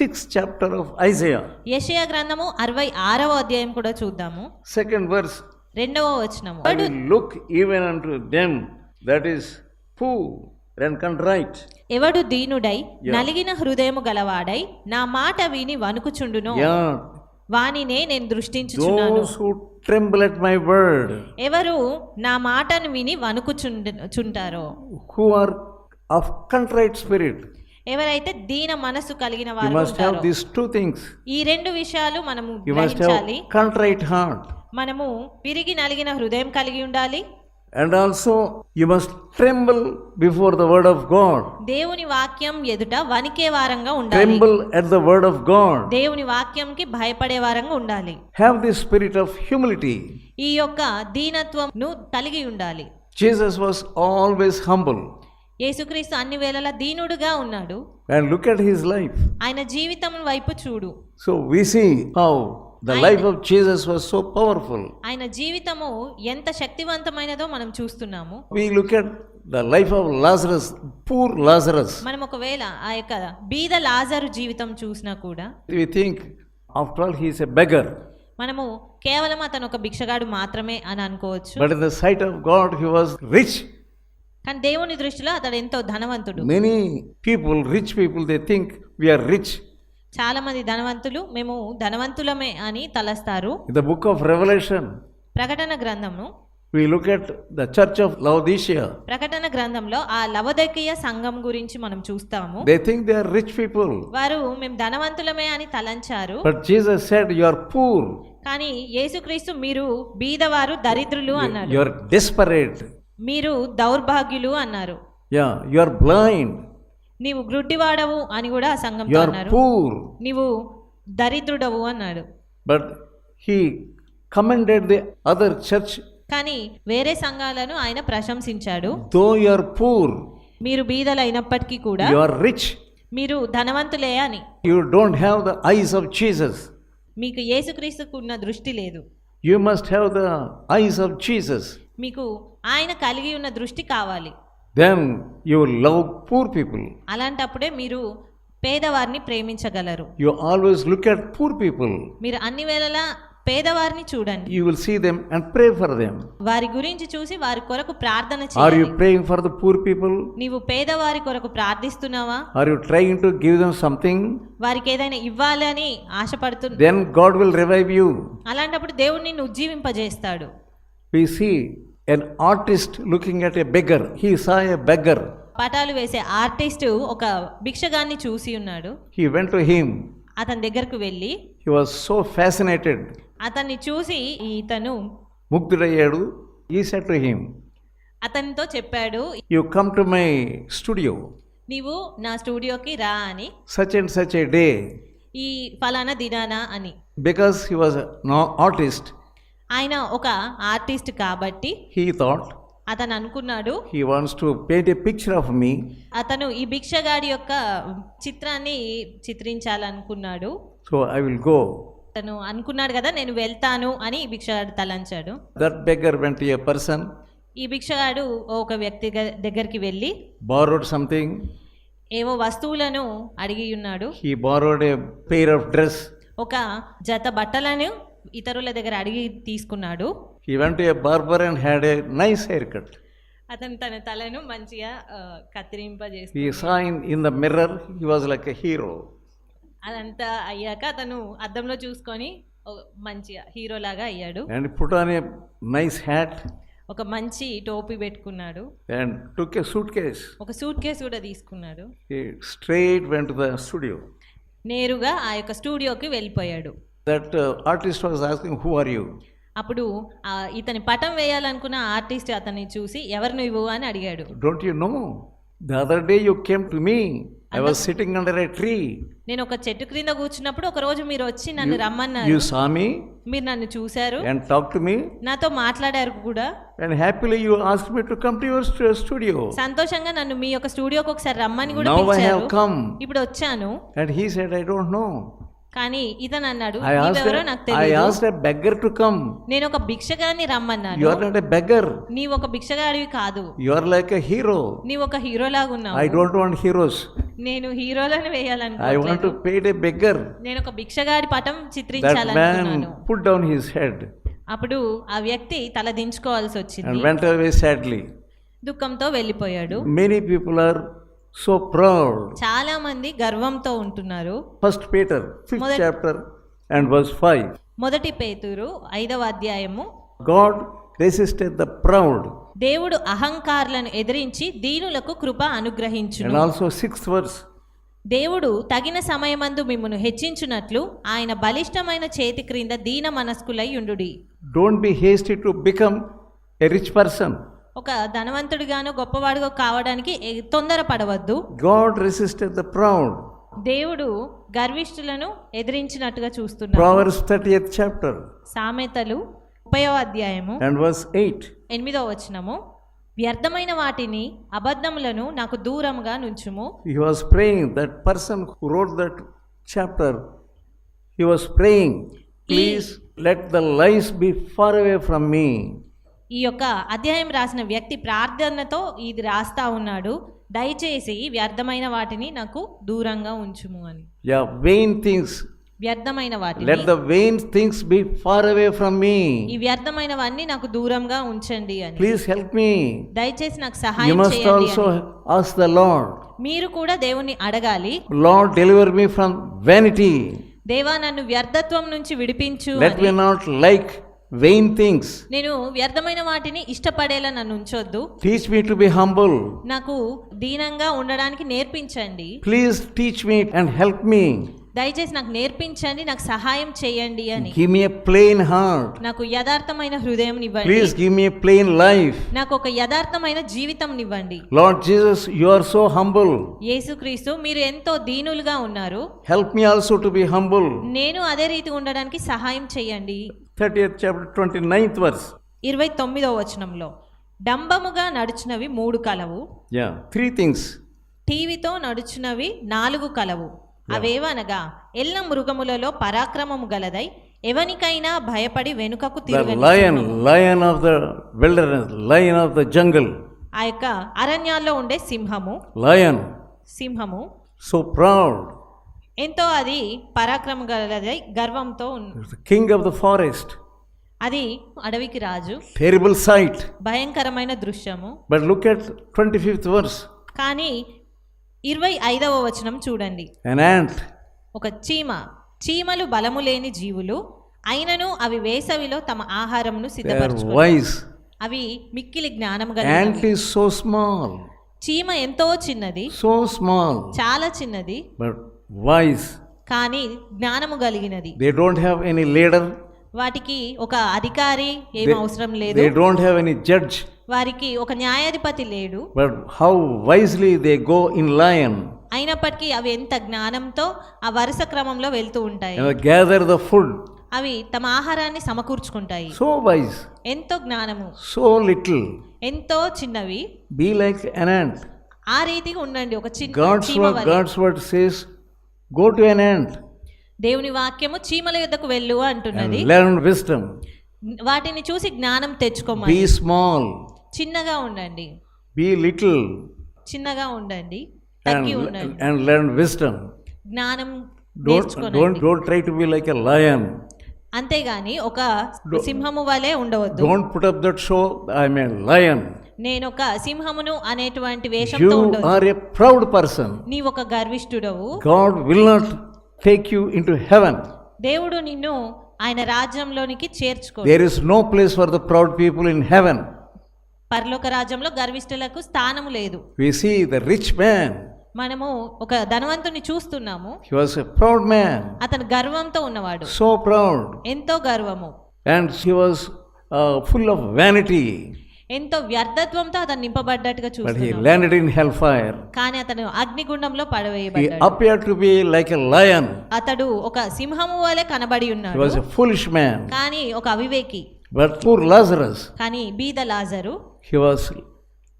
Six chapter of Isaiah యషయా గ్రంథము అరవై ఆరవ అధ్యాయం కూడా చూద్దాము. సెకండ్ వర్స్ రెండవ వచనము. But look even unto that is పూ రెన్ కన్ రైట్ ఎవడు దీనుడై నలిగిన హృదయము గలవాడై నా మాట విని వణుకుచుండును? యా వానినే నేను దృష్టించుచున్నాను. ట్రెంబుల్ మై వర్డ్ ఎవరు నా మాటను విని వణుకుచుంటారో who are of contrite spirit ఎవరైతే దీన మనసు కలిగిన వారు have ఉంటారో these two things. ఈ రెండు విషయాలు మనము గ్రహించాలి have contrite heart. మనము విరిగి నలిగిన హృదయం కలిగి ఉండాలి And also, you must tremble before the word of God. దేవుని వాక్యం ఎదుట వణికే వారంగా ఉండాలి Tremble at the word of God. దేవుని వాక్యంకి భయపడే వారంగా ఉండాలి Have the spirit of humility. ఈ యొక్క దీనత్వంను కలిగి ఉండాలి Jesus was always humble. యేసుక్రీస్తు అన్ని వేళలా దీనుడుగా ఉన్నాడు And look at his life. ఆయన జీవితం వైపు చూడు So we see how the life of Jesus was so powerful. ఆయన జీవితము ఎంత శక్తివంతమైనదో మనం చూస్తున్నాము We look at the life of Lazarus, poor Lazarus. మనం ఒకవేళ ఆ యొక్క బీద లాజరు జీవితం చూసినా కూడా We think, after all, he is a beggar. మనము కేవలం అతను ఒక భిక్షగాడు మాత్రమే అని అనుకోవచ్చు But in the sight of God, he was rich. కానీ దేవుని దృష్టిలో అతడు ఎంతో ధనవంతుడు Many people, rich people, they think we are rich. చాలా మంది ధనవంతులు మేము ధనవంతులమే అని తలస్తారు the book of Revelation, ప్రకటన గ్రంథంను we look at the church of Laodicea. ప్రకటన గ్రంథంలో ఆ లవదకీయ సంఘం గురించి మనం చూస్తాము They think they are rich people. వారు మేము ధనవంతులమే అని తలంచారు But Jesus said, You are poor, కానీ యేసుక్రీస్తు మీరు బీదవారు దరిద్రులు అన్నాడు you are desperate, మీరు దౌర్భాగ్యులు అన్నారు. యా యు ఆర్ బ్లైండ్ నీవు గ్రుడ్డివాడవు అని కూడా ఆ సంఘం అన్నారు. పూర్ నీవు దరిద్రుడవు అన్నాడు. But he commended the other church కానీ వేరే సంఘాలను ఆయన ప్రశంసించాడు. దో యుర్ పూర్ మీరు బీదలైనప్పటికీ కూడా యు ఆర్ రిచ్ మీరు ధనవంతులే అని. You don't have the eyes of Jesus మీకు యేసుక్రీస్తుకున్న దృష్టి లేదు. You must have the eyes of Jesus మీకు ఆయన కలిగి ఉన్న దృష్టి కావాలి. Then you love poor people అలాంటప్పుడే మీరు పేదవారిని ప్రేమించగలరు. You always look at poor people మీరు అన్ని వేళలా పేదవారిని చూడండి. You will see them and pray for them వారి గురించి చూసి వారి కొరకు ప్రార్థన చేయాలి are you praying for the poor people నీవు పేదవారి కొరకు ప్రార్థిస్తున్నావా? Are you trying to give them something వారికి ఏదైనా ఇవ్వాలని ఆశపడుతున్న then God will revive you అలాంటప్పుడు దేవుడు నిన్ను ఉజ్జీవింపజేస్తాడు. We see an artist looking at a beggar. He saw a beggar. పటాలు వేసే ఆర్టిస్ట్ ఒక భిక్షగాన్ని చూసి ఉన్నాడు He went to him. అతని దగ్గరకు వెళ్ళి He was so fascinated. అతన్ని చూసి ఇతను Mugdurayadu. He said to him, అతనితో చెప్పాడు You come to my studio నీవు నా స్టూడియోకి రా అని such and such a day. ఈ ఫలానా దినానా అని Because he was an artist, ఆయన ఒక ఆర్టిస్ట్ కాబట్టి he thought అతను అనుకున్నాడు he wants to paint a picture of me. అతను ఈ భిక్షగాడి యొక్క చిత్రాన్ని చిత్రించాలనుకున్నాడు So I will go. అతను అనుకున్నాడు కదా నేను వెళ్తాను అని ఈ భిక్షగాడు తలంచాడు beggar went to a person, ఈ భిక్షగాడు ఒక వ్యక్తి గ- దగ్గరికి వెళ్ళి borrowed something. ఏవో వస్తువులను అడిగి ఉన్నాడు He borrowed a pair of dress. ఒక జత బట్టలను ఇతరుల దగ్గర అడిగి తీసుకున్నాడు. అతను తన తలను మంచిగా కత్తిరింప చేస్తే హీరో అదంతా అయ్యాక అతను అద్దంలో చూసుకొని మంచిగా హీరో లాగా అయ్యాడు. And put on nice hat ఒక మంచి టోపీ పెట్టుకున్నాడు. అండ్ టుక్ ఏ సూట్ ఒక సూట్ కేస్ కూడా తీసుకున్నాడు. స్ట్రైట్ వెంట ద స్టూడియో నేరుగా ఆ యొక్క స్టూడియోకి వెళ్ళిపోయాడు. That artist was asking who are you అప్పుడు ఇతని పటం వేయాలనుకున్న ఆర్టిస్ట్ అతన్ని చూసి ఎవరు నువ్వు? అని అడిగాడు. Don't you know the other day you came to me I was sitting under a tree నేను ఒక చెట్టు క్రింద కూర్చున్నప్పుడు ఒక రోజు మీరు వచ్చి నన్ను రమ్మన్నారు. యు సా మీ మీరు నన్ను చూశారు. అండ్ టాక్ టు మీ నాతో మాట్లాడారు కూడా. And happily you asked me to come to your studio సంతోషంగా నన్ను మీ ఒక స్టూడియోకి ఒకసారి రమ్మని కూడా పిలిచారు. ఇప్పుడు వచ్చాను. And he said I don't know కానీ ఇతను అన్నాడు ఎవరో నాకు తెలియదు బెగ్గర్ టు నేను ఒక భిక్షగాని రమ్మన్నాను. యువర్ నాట్ బెగ్గర్ నీ ఒక భిక్షగాడివి కాదు. యువర్ లైక్ హీరో నీ ఒక హీరో లాగా ఉన్నావు హీరోస్ నేను హీరోలను వేయాలను ఒక భిక్షగాడి పటం చిత్రించాలనుకున్నాను. పుట్ డౌన్ హిస్ అప్పుడు ఆ వ్యక్తి తల దించుకోవాల్సి వచ్చింది. దుఃఖంతో వెళ్ళిపోయాడు. Many people are so proud. చాలా మంది గర్వంతో ఉంటున్నారు First Peter, fifth Mother- chapter and verse 5. మొదటి పేతురు ఐదవ అధ్యాయము God resisted the proud. దేవుడు అహంకారులను ఎదిరించి దీనులకు కృప And అనుగ్రహించును also sixth verse. దేవుడు తగిన సమయమందు మిమ్మును హెచ్చించున్నట్లు ఆయన బలిష్టమైన చేతి క్రింద దీన మనస్కులై ఉండుడి Don't be hasty to become a rich person. ఒక ధనవంతుడు గాను గొప్పవాడు కావడానికి తొందర పడవద్దు గాడ్ రెసిస్టెడ్ ద ప్రౌడ్ దేవుడు గర్విష్ఠులను ఎదిరించినట్టుగా చూస్తున్నాడు చాప్టర్ సామెతలు ముప్పయో ఎయిట్ ఎనిమిదో వచనము. వ్యర్థమైన వాటిని అబద్ధములను నాకు దూరంగా నుంచుము. He was that person who that chapter he was please let the life be far from me ఈ యొక్క అధ్యాయం రాసిన వ్యక్తి ప్రార్థనతో ఇది రాస్తా ఉన్నాడు దయచేసి వ్యర్థమైన వాటిని నాకు దూరంగా ఉంచుము అని Yeah, vain things. వ్యర్థమైన వాటిని Let the vain things be far away from ఈ me. వ్యర్థమైనవన్నీ నాకు దూరంగా ఉంచండి అని Please help me. దయచేసి నాకు సహాయం చేయండి also అని. ask the Lord, మీరు కూడా దేవుణ్ణి అడగాలి Lord, deliver me from vanity. దేవా నన్ను వ్యర్థత్వం నుంచి విడిపించు Let అని. me not వెయిన్ థింగ్స్ నేను వ్యర్థమైన వాటిని ఇష్టపడేలా నన్ను ఉంచొద్దు. Teach me to be humble నాకు దీనంగా ఉండడానికి నేర్పించండి. Please teach me and help me దయచేసి నాకు నేర్పించండి నాకు సహాయం చేయండి అని. గివ్ మీ ప్లేన్ హార్ట్ నాకు యథార్థమైన హృదయం ఇవ్వండి. Please give me plain life నాకు ఒక యథార్థమైన జీవితం ఇవ్వండి. Lord Jesus you are so humble యేసుక్రీస్తు మీరు ఎంతో దీనులుగా ఉన్నారు. Help me also to be humble నేను అదే రీతి ఉండడానికి సహాయం చేయండి. 30th chapter, 29th verse. ఇరవై తొమ్మిదో వచనంలో డంబముగా నడుచునవి మూడు కలవు. Yeah, three things. టీవీతో నడుచునవి నాలుగు కలవు. అవేవనగా ఎల్ల మృగములలో పరాక్రమము గలదై ఎవనికైనా భయపడి వెనుకకు తిరగని lion, lion of the wilderness, lion of the jungle, ఆ యొక్క అరణ్యాల్లో ఉండే సింహము. Lion, సింహము. So proud, ఎంతో అది పరాక్రమం గలదై గర్వంతో ఉంది king of the forest, అది అడవికి రాజు. Terrible sight. భయంకరమైన దృశ్యము. But look at 25th verse. కానీ ఇరవై ఐదవ వచనం చూడండి. An ant, ఒక చీమ. చీమలు బలము లేని జీవులు అయినను అవి వేసవిలో తమ ఆహారమును they are సిద్ధపరచుకో wise. అవి మిక్కిలి జ్ఞానం Ant కలిగినవి is so small, చీమ ఎంతో చిన్నది so small, చాలా చిన్నది. But వాయిస్ కానీ జ్ఞానము కలిగినది. They don't have any leader వాటికి ఒక అధికారి ఏం అవసరం లేదు. They don't have any judge వారికి ఒక న్యాయాధిపతి లేడు. But how wisely they go in line అయినప్పటికీ అవి ఎంత జ్ఞానంతో ఆ వరుస క్రమంలో వెళ్తూ ఉంటాయి. గ్యాదర్ ద ఫుడ్ అవి తమ ఆహారాన్ని సమకూర్చుకుంటాయి. సో వైజ్ ఎంతో జ్ఞానము. సో లిటిల్ ఎంతో చిన్నవి. బీ లైక్ ఎనాంట్ ఆ రీతిగా ఉండండి. ఒక చిన్న God's God's word says go to an ant దేవుని వాక్యము చీమల యుద్ధకు వెళ్ళు అంటున్నది. లెర్న్ విస్టమ్ వాటిని చూసి జ్ఞానం తెచ్చుకోమని. బి స్మాల్ చిన్నగా ఉండండి. బి లిటిల్ చిన్నగా ఉండండి. తగ్గి ఉండండి. అండ్ లెర్న్ విస్టమ్ జ్ఞానం నేర్చుకోండి don't try to be like a lion అంతేగాని ఒక సింహము వలె ఉండవద్దు. Don't put up that show I mean lion నేను ఒక సింహమును అనేటువంటి వేషంతో ప్రౌడ్ పర్సన్ నీ ఒక గర్విష్ఠుడవు. God will not take you into heaven దేవుడు నిన్ను ఆయన రాజ్యంలోనికి చేర్చుకో there is no place for the proud people in heaven పర్లోక రాజ్యంలో గర్విష్ఠులకు స్థానం లేదు. We see the rich man మనము ఒక ధనవంతుని చూస్తున్నాము. హి వాస్ ప్రౌడ్ మ్యాన్ అతను గర్వంతో ఉన్నవాడు. సో ప్రౌడ్ ఎంతో గర్వము. And he was full of vanity ఎంతో వ్యర్థత్వంతో అతను నింపబడ్డట్టుగా చూస్తాడు హి ల్యాండెడ్ ఫైర్ కానీ అతను అగ్నిగుండంలో పడవేయబడ్డాడు. He to be like lion అతడు ఒక సింహము వలె కనబడి ఉన్నాడు. హి కానీ ఒక అవివేకి. కానీ be the Lazarus. He was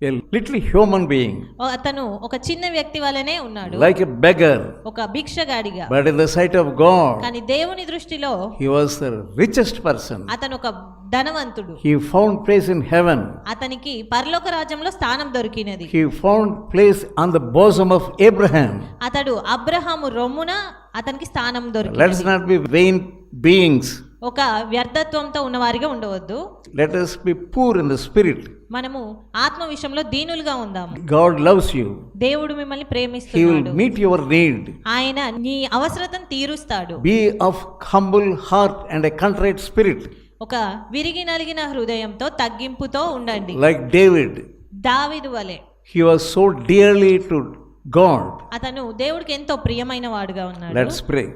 a little human being, ఓ- అతను ఒక చిన్న వ్యక్తి వలనే ఉన్నాడు like a beggar, ఒక భిక్షగాడిగా but in the sight of God, కానీ దేవుని దృష్టిలో he was the richest person. అతను ఒక ధనవంతుడు He found place in heaven. అతనికి పరలోక రాజ్యంలో స్థానం దొరికినది He found place on the bosom of Abraham. అతడు అబ్రహాము రొమ్మున అతనికి స్థానం Let us దొరికింది not be vain beings. ఒక వ్యర్థత్వంతో ఉన్నవారిగా ఉండవద్దు Let us be poor in the spirit. మనము ఆత్మ విషయంలో దీనులుగా ఉందాం గాడ్ లవ్స్ యూ దేవుడు మిమ్మల్ని ప్రేమిస్తున్నాడు. మీట్ యువర్ నీడ్ ఆయన నీ అవసరతను తీరుస్తాడు. Be of humble heart and a spirit ఒక విరిగి నలిగిన హృదయంతో తగ్గింపుతో ఉండండి. లైక్ డేవిడ్ దావిద్ వలె. He was so dearly to God అతను దేవుడికి ఎంతో ప్రియమైన వాడుగా ఉన్నాడు. Let's pray